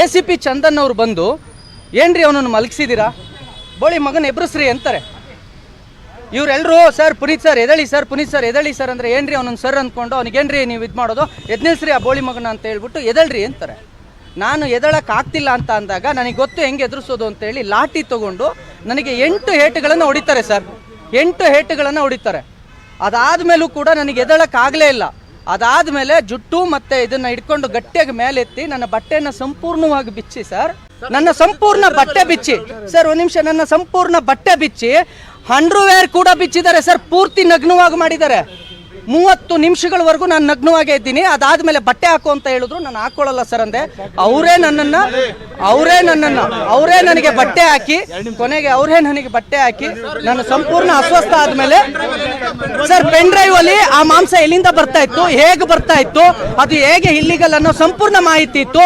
A C P Chandan ಅವ್ರು ಬಂದು, ಏನ್ರಿ ಅವನನ್ನು ಮಲಗಿಸಿದ್ದೀರಾ ಬೋಳಿ ಮಗನ ಎಬ್ರಿಸ್ರಿ ಅಂತಾರೆ. ಇವರೆಲ್ಲರೂ ಸರ್, ಪುನೀತ್ ಸರ್, ಎದಳಿ ಸರ್, ಪುನೀತ್ ಸರ್, ಎದಳಿ ಸರ್ ಅಂದರೆ ಏನ್ರಿ ಅವನನ್ನು ಸರ್ ಅಂದ್ಕೊಂಡು ಅವ್ನಿಗೇನ್ರಿ ನೀವು ಇದು ಮಾಡೋದು? ಎದ್ನಿಲ್ಸ್ರಿ ಆ ಬೋಳಿ ಮಗನ ಅಂತ ಹೇಳ್ಬಿಟ್ಟು ಎದಳ್ರಿ ಅಂತಾರೆ. ನಾನು ಎದಳಕ್ಕೆ ಆಗ್ತಿಲ್ಲ ಅಂತ ಅಂದಾಗ ನನಗೆ ಗೊತ್ತು ಹೆಂಗೆ ಎದುರಿಸೋದು ಅಂತೇಳಿ ಲಾಠಿ ತಗೊಂಡು ನನಗೆ ಎಂಟು ಹೇಟುಗಳನ್ನು ಹೊಡಿತಾರೆ, ಸರ್. ಎಂಟು ಹೇಟುಗಳನ್ನು ಹೊಡಿತಾರೆ. ಅದಾದ್ಮೇಲೂ ಕೂಡ ನನಗೆ ಎದಳಕ್ಕೆ ಆಗಲೇ ಇಲ್ಲ ಅದಾದ್ಮೇಲೆ ಜುಟ್ಟು ಮತ್ತೆ ಇದನ್ನ ಹಿಡ್ಕೊಂಡು ಗಟ್ಟಿಯಾಗಿ ಮೇಲೆತ್ತಿ ನನ್ನ ಬಟ್ಟೆಯನ್ನ ಸಂಪೂರ್ಣವಾಗಿ ಬಿಚ್ಚಿ ಸರ್. ನನ್ನ ಸಂಪೂರ್ಣ ಬಟ್ಟೆ ಬಿಚ್ಚಿ. ಸರ್ ಒಂದು ನಿಮಿಷ ನನ್ನ ಸಂಪೂರ್ಣ ಬಟ್ಟೆ ಬಿಚ್ಚಿ ಅಂಡರ್ವೇರ್ ಕೂಡ ಬಿಚ್ಚಿದ್ದಾರೆ ಸರ್. ಪೂರ್ತಿ ನಗ್ನವಾಗಿ ಮಾಡಿದ್ದಾರೆ. ಮೂವತ್ತು ನಿಮಿಷಗಳವರೆಗೂ ನಾನು ನಗ್ನವಾಗೇ ಇದ್ದೀನಿ. ಅದಾದ್ಮೇಲೆ ಬಟ್ಟೆ ಹಾಕು ಅಂತ ಹೇಳಿದ್ರು. ನಾನು ಹಾಕೊಳ್ಳಲ್ಲ ಸರ್ ಅಂದೆ. ಅವರೇ ನನ್ನನ್ನ ಅವರೇ ನನ್ನನ್ನು ಅವರೇ ನನಗೆ ಬಟ್ಟೆ ಹಾಕಿ ಕೊನೆಗೆ ಅವರೇ ನನಗೆ ಬಟ್ಟೆ ಹಾಕಿ ನಾನು ಸಂಪೂರ್ಣ ಅಸ್ವಸ್ಥ ಆದ್ಮೇಲೆ ಸರ್ ಪೆನ್ ಡ್ರೈವ್ ಅಲ್ಲಿ ಆ ಮಾಂಸ ಎಲ್ಲಿಂದ ಬರ್ತಾ ಇತ್ತು? ಹೇಗೆ ಬರ್ತಾ ಇತ್ತು? ಅದು ಹೇಗೆ ಇಲ್ಲಿಗಲ್ ಅನ್ನೋ ಸಂಪೂರ್ಣ ಮಾಹಿತಿ ಇತ್ತು.